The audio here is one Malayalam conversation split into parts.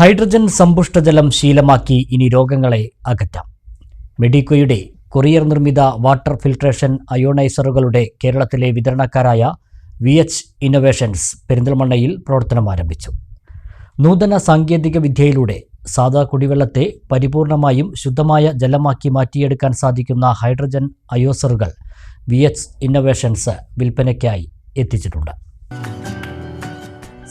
ഹൈഡ്രജൻ സമ്പുഷ്ടജലം ശീലമാക്കി ഇനി രോഗങ്ങളെ അകറ്റാം. മെഡിക്കോയുടെ കൊറിയർ നിർമ്മിത വാട്ടർ ഫിൽട്രേഷൻ അയോണൈസറുകളുടെ കേരളത്തിലെ വിതരണക്കാരായ വി എച്ച് ഇന്നൊവേഷൻസ് പെരിന്തൽമണ്ണയിൽ പ്രവർത്തനം ആരംഭിച്ചു. നൂതന സാങ്കേതിക വിദ്യയിലൂടെ സാധാ കുടിവെള്ളത്തെ പരിപൂർണമായും ശുദ്ധമായ ജലമാക്കി മാറ്റിയെടുക്കാൻ സാധിക്കുന്ന ഹൈഡ്രജൻ അയോസറുകൾ വി എച്ച് ഇന്നൊവേഷൻസ് വിൽപ്പനയ്ക്കായി എത്തിച്ചിട്ടുണ്ട്.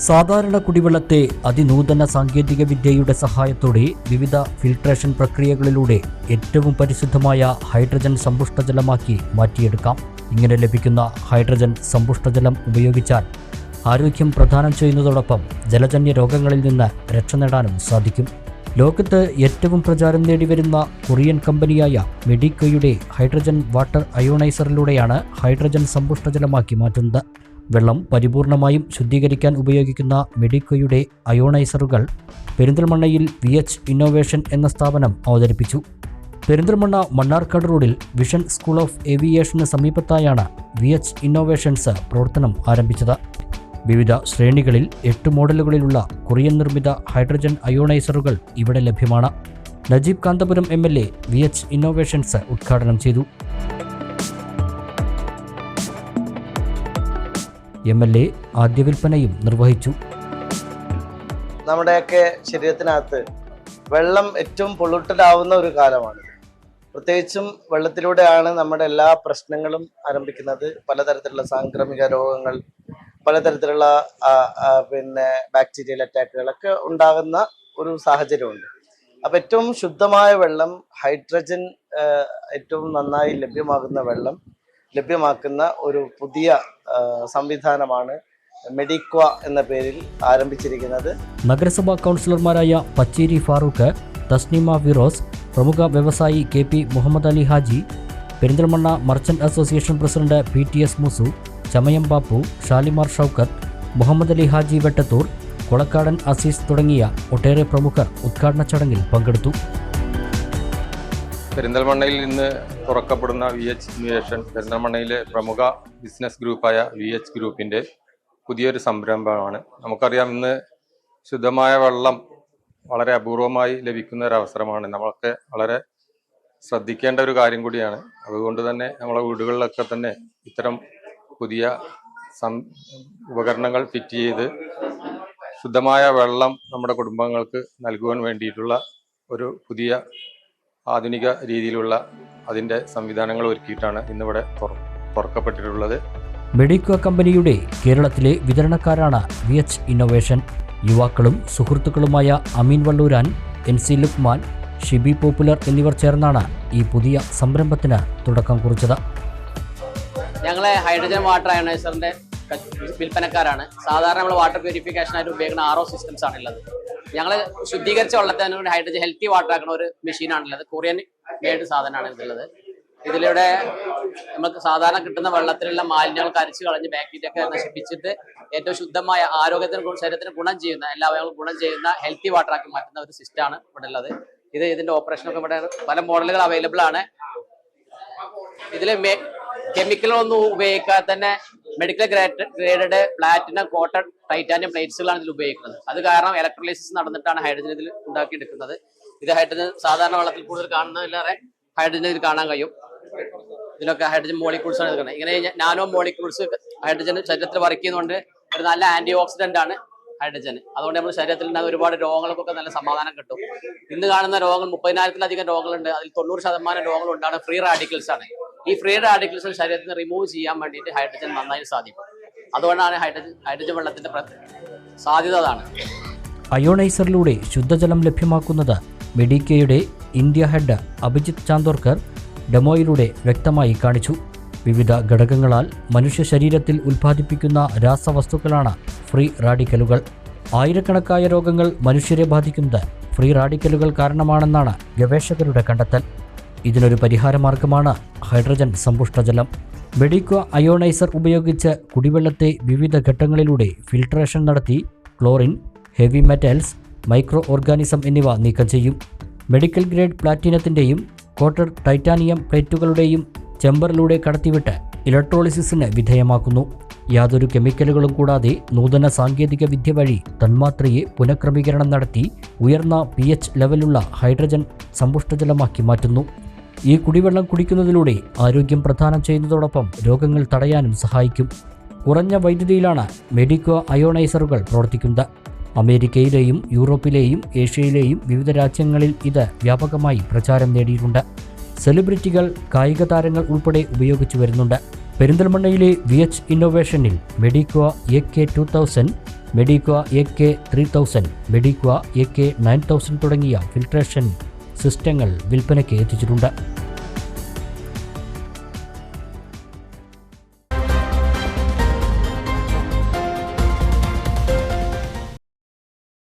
സാധാരണ കുടിവെള്ളത്തെ അതിനൂതന സാങ്കേതിക വിദ്യയുടെ സഹായത്തോടെ വിവിധ ഫിൽട്രേഷൻ പ്രക്രിയകളിലൂടെ ഏറ്റവും പരിശുദ്ധമായ ഹൈഡ്രജൻ സമ്പുഷ്ടജലമാക്കി മാറ്റിയെടുക്കാം. ഇങ്ങനെ ലഭിക്കുന്ന ഹൈഡ്രജൻ സമ്പുഷ്ടജലം ഉപയോഗിച്ചാൽ ആരോഗ്യം പ്രദാനം ചെയ്യുന്നതോടൊപ്പം ജലജന്യ രോഗങ്ങളിൽ നിന്ന് രക്ഷ നേടാനും സാധിക്കും. ലോകത്ത് ഏറ്റവും പ്രചാരം നേടിവരുന്ന കൊറിയൻ കമ്പനിയായ മെഡിക്കോയുടെ ഹൈഡ്രജൻ വാട്ടർ അയോണൈസറിലൂടെയാണ് ഹൈഡ്രജൻ സമ്പുഷ്ടജലമാക്കി മാറ്റുന്നത്. വെള്ളം പരിപൂർണമായും ശുദ്ധീകരിക്കാൻ ഉപയോഗിക്കുന്ന മെഡിക്കോയുടെ അയോണൈസറുകൾ പെരിന്തൽമണ്ണയിൽ വി എച്ച് ഇന്നോവേഷൻ എന്ന സ്ഥാപനം അവതരിപ്പിച്ചു. പെരിന്തൽമണ്ണ മണ്ണാർക്കാട് റോഡിൽ വിഷൻ സ്കൂൾ ഓഫ് ഏവിയേഷന് സമീപത്തായാണ് വി എച്ച് ഇന്നോവേഷൻസ് പ്രവർത്തനം ആരംഭിച്ചത്. വിവിധ ശ്രേണികളിൽ എട്ട് മോഡലുകളിലുള്ള കൊറിയൻ നിർമ്മിത ഹൈഡ്രജൻ അയോണൈസറുകൾ ഇവിടെ ലഭ്യമാണ്. Najeeb Kanthapuram M L A V H innovations ഉദ്ഘാടനം ചെയ്തു. എം എൽ എ ആദ്യ വിൽപ്പനയും നിർവഹിച്ചു. നമ്മുടെയൊക്കെ ശരീരത്തിനകത്ത് വെള്ളം ഏറ്റവും പൊള്ളുട്ടലാവുന്ന ഒരു കാലമാണ്. പ്രത്യേകിച്ചും വെള്ളത്തിലൂടെയാണ് നമ്മുടെ എല്ലാ പ്രശ്നങ്ങളും ആരംഭിക്കുന്നത്. പലതരത്തിലുള്ള സാംക്രമിക രോഗങ്ങൾ പലതരത്തിലുള്ള പിന്നെ ബാക്ടീരിയൽ അറ്റാക്കുകളൊക്കെ ഉണ്ടാകുന്ന ഒരു സാഹചര്യമുണ്ട്. അപ്പം ഏറ്റവും ശുദ്ധമായ വെള്ളം ഹൈഡ്രജൻ ഏറ്റവും നന്നായി ലഭ്യമാകുന്ന വെള്ളം ലഭ്യമാക്കുന്ന ഒരു പുതിയ സംവിധാനമാണ് മെഡിക്വ എന്ന പേരിൽ ആരംഭിച്ചിരിക്കുന്നത്. നഗരസഭാ കൗൺസിലർമാരായ പച്ചേരി ഫാറൂഖ് തസ്നിമ ഫിറോസ് പ്രമുഖ വ്യവസായി K P Muhammad Ali Haji Perinthalmanna merchant association president P T S മുസു ചമയം ബാപ്പു ഷാലിമാർ ഷൗക്കത്ത് മുഹമ്മദ് അലി ഹാജി വെട്ടത്തൂർ കൊളക്കാടൻ അസീസ് തുടങ്ങിയ ഒട്ടേറെ പ്രമുഖർ ഉദ്ഘാടന ചടങ്ങിൽ പങ്കെടുത്തു. പെരിന്തൽമണ്ണയിൽ നിന്ന് തുറക്കപ്പെടുന്ന വി എച്ച് ഇന്നുവേഷൻ പെരിന്തൽമണ്ണയിലെ പ്രമുഖ ബിസിനസ് ഗ്രൂപ്പായ വി എച്ച് ഗ്രൂപ്പിന്റെ പുതിയൊരു സംരംഭമാണ്. നമുക്കറിയാം ഇന്ന് ശുദ്ധമായ വെള്ളം വളരെ അപൂർവമായി ലഭിക്കുന്ന ഒരു അവസരമാണ്. നമ്മളൊക്കെ വളരെ ശ്രദ്ധിക്കേണ്ട ഒരു കാര്യം കൂടിയാണ്. അതുകൊണ്ട് തന്നെ നമ്മളെ വീടുകളിലൊക്കെ തന്നെ ഇത്തരം പുതിയ സം ഉപകരണങ്ങൾ ഫിറ്റ് ചെയ്ത് ശുദ്ധമായ വെള്ളം നമ്മുടെ കുടുംബങ്ങൾക്ക് നൽകുവാൻ വേണ്ടിയിട്ടുള്ള ഒരു പുതിയ ആധുനിക രീതിയിലുള്ള അതിന്റെ സംവിധാനങ്ങൾ ഒരുക്കിയിട്ടാണ് ഇന്നിവിടെ തുറക്കപ്പെട്ടിട്ടുള്ളത്. മെഡിക്കോ കമ്പനിയുടെ കേരളത്തിലെ വിതരണക്കാരാണ് വി എച്ച് ഇന്നോവേഷൻ. യുവാക്കളും സുഹൃത്തുക്കളുമായ Ameen Valluran N C Luqman Shibi popular എന്നിവർ ചേർന്നാണ് ഈ പുതിയ സംരംഭത്തിന് തുടക്കം കുറിച്ചത്. ഞങ്ങളെ ഹൈഡ്രജൻ വാട്ടർ അയണൈസറിന്റെ വിൽപ്പനക്കാരാണ്. സാധാരണ നമ്മൾ വാട്ടർ പ്യൂരിഫിക്കേഷനായിട്ട് ഉപയോഗിക്കുന്ന ആർ ഒ സിസ്റ്റംസ് ആണുള്ളത് ഞങ്ങൾ ശുദ്ധീകരിച്ച വെള്ളത്തിന് വേണ്ടി ഹൈഡ്രജൻ ഹെൽത്തി വാട്ടർ ആക്കുന്ന ഒരു മെഷീനാണുള്ളത് കൊറിയൻ മേഡ് സാധനമാണ് ഇതുള്ളത് ഇതിലൂടെ നമുക്ക് സാധാരണ കിട്ടുന്ന വെള്ളത്തിലുള്ള മാലിന്യങ്ങൾ കരിച്ചു കളഞ്ഞ് ബാക്ടീരിയ ഒക്കെ നശിപ്പിച്ചിട്ട് ഏറ്റവും ശുദ്ധമായ ആരോഗ്യത്തിന് ശരീരത്തിന് ഗുണം ചെയ്യുന്ന എല്ലാ അവയവങ്ങളും ഗുണം ചെയ്യുന്ന ഹെൽത്തി വാട്ടർ ആക്കി മാറ്റുന്ന ഒരു സിസ്റ്റമാണ് ഇവിടെ ഉള്ളത് ഇത് ഇതിന്റെ ഓപ്പറേഷനൊക്കെ ഇവിടെ പല മോഡലുകൾ അവൈലബിൾ ആണ്. ഇതിൽ കെമിക്കലൊന്നും ഉപയോഗിക്കാതെ തന്നെ medical grade graded platinum cotton titanium പ്ലേറ്റ്സുകളാണ് ഇതിൽ ഉപയോഗിക്കുന്നത്. അത് കാരണം ഇലക്ട്രോലൈസിസ് നടന്നിട്ടാണ് ഹൈഡ്രജൻ ഇതിൽ ഉണ്ടാക്കിയെടുക്കുന്നത്. ഇത് ഹൈഡ്രജൻ സാധാരണ വെള്ളത്തിൽ കൂടുതൽ കാണുന്നതിലേറെ ഹൈഡ്രജൻ ഇതിൽ കാണാൻ കഴിയും. ഇതിലൊക്കെ ഹൈഡ്രജൻ മോളിക്യൂൾസ് ആണ് എടുക്കുന്നത്. ഇങ്ങനെ നാനോ മോളിക്യൂൾസ് ഹൈഡ്രജൻ ശരീരത്തിൽ വർക്ക് ചെയ്യുന്നതുകൊണ്ട് ഒരു നല്ല ആന്റി ഓക്സിഡന്റ് ആണ് ഹൈഡ്രജൻ അതുകൊണ്ട് നമ്മുടെ ശരീരത്തിൽ ഉണ്ടാകുന്ന ഒരുപാട് രോഗങ്ങൾക്കൊക്കെ നല്ല സമാധാനം കിട്ടും. ഇന്ന് കാണുന്ന രോഗങ്ങൾ മുപ്പതിനായിരത്തിലധികം രോഗങ്ങളുണ്ട്. അതിൽ തൊണ്ണൂറ് ശതമാനം രോഗങ്ങൾ ഉണ്ടാണ് ഫ്രീ റാഡിക്കൽസ് ആണ്. ഈ ഫ്രീ റാഡിക്കൽസ് ശരീരത്തിൽ നിന്ന് റിമൂവ് ചെയ്യാൻ വേണ്ടിയിട്ട് ഹൈഡ്രജൻ നന്നായി സാധിക്കും. അതുകൊണ്ടാണ് ഹൈഡ്രജൻ ഹൈഡ്രജൻ വെള്ളത്തിന്റെ സാധ്യത അതാണ്. അയോണൈസറിലൂടെ ശുദ്ധജലം ലഭ്യമാക്കുന്നത് മെഡിക്കയുടെ ഇന്ത്യ ഹെഡ് അഭിജിത് ചാന്തോർക്കർ ഡെമോയിലൂടെ വ്യക്തമായി കാണിച്ചു. വിവിധ ഘടകങ്ങളാൽ മനുഷ്യ ശരീരത്തിൽ ഉൽപ്പാദിപ്പിക്കുന്ന രാസവസ്തുക്കളാണ് ഫ്രീ റാഡിക്കലുകൾ ആയിരക്കണക്കായ രോഗങ്ങൾ മനുഷ്യരെ ബാധിക്കുന്നത് ഫ്രീ റാഡിക്കലുകൾ കാരണമാണെന്നാണ് ഗവേഷകരുടെ കണ്ടെത്തൽ. ഇതിനൊരു പരിഹാരമാർഗമാണ് ഹൈഡ്രജൻ സമ്പുഷ്ടജലം മെഡിക്കോ അയോണൈസർ ഉപയോഗിച്ച് കുടിവെള്ളത്തെ വിവിധ ഘട്ടങ്ങളിലൂടെ ഫിൽട്രേഷൻ നടത്തി chlorine heavy metals micro organism എന്നിവ നീക്കം ചെയ്യും. മെഡിക്കൽ ഗ്രേഡ് പ്ലാറ്റിനത്തിന്റെയും കോട്ടഡ് ടൈറ്റാനിയം പ്ലേറ്റുകളുടെയും ചെമ്പറിലൂടെ കടത്തിവിട്ട് ഇലക്ട്രോളിസിസിന് വിധേയമാക്കുന്നു. യാതൊരു കെമിക്കലുകളും കൂടാതെ നൂതന സാങ്കേതിക വിദ്യ വഴി തന്മാത്രയെ പുനഃക്രമീകരണം നടത്തി ഉയർന്ന പി ലെവലുള്ള ഹൈഡ്രജൻ സമ്പുഷ്ടജലമാക്കി മാറ്റുന്നു. ഈ കുടിവെള്ളം കുടിക്കുന്നതിലൂടെ ആരോഗ്യം പ്രദാനം ചെയ്യുന്നതോടൊപ്പം രോഗങ്ങൾ തടയാനും സഹായിക്കും. കുറഞ്ഞ വൈദ്യുതിയിലാണ് മെഡിക്കോ അയോണൈസറുകൾ പ്രവർത്തിക്കുന്നത്. അമേരിക്കയിലെയും യൂറോപ്പിലെയും ഏഷ്യയിലെയും വിവിധ രാജ്യങ്ങളിൽ ഇത് വ്യാപകമായി പ്രചാരം നേടിയിട്ടുണ്ട്. സെലിബ്രിറ്റികൾ കായിക താരങ്ങൾ ഉൾപ്പെടെ ഉപയോഗിച്ചു വരുന്നുണ്ട്. പെരിന്തൽമണ്ണയിലെ V H ഇന്നോവേഷനിൽ Mediqua A K two thousand Mediqua A K three thousand Mediqua A K nine thousand തുടങ്ങിയ ഫിൽട്രേഷൻ സിസ്റ്റങ്ങൾ വിൽപ്പനയ്ക്ക് എത്തിച്ചിട്ടുണ്ട്.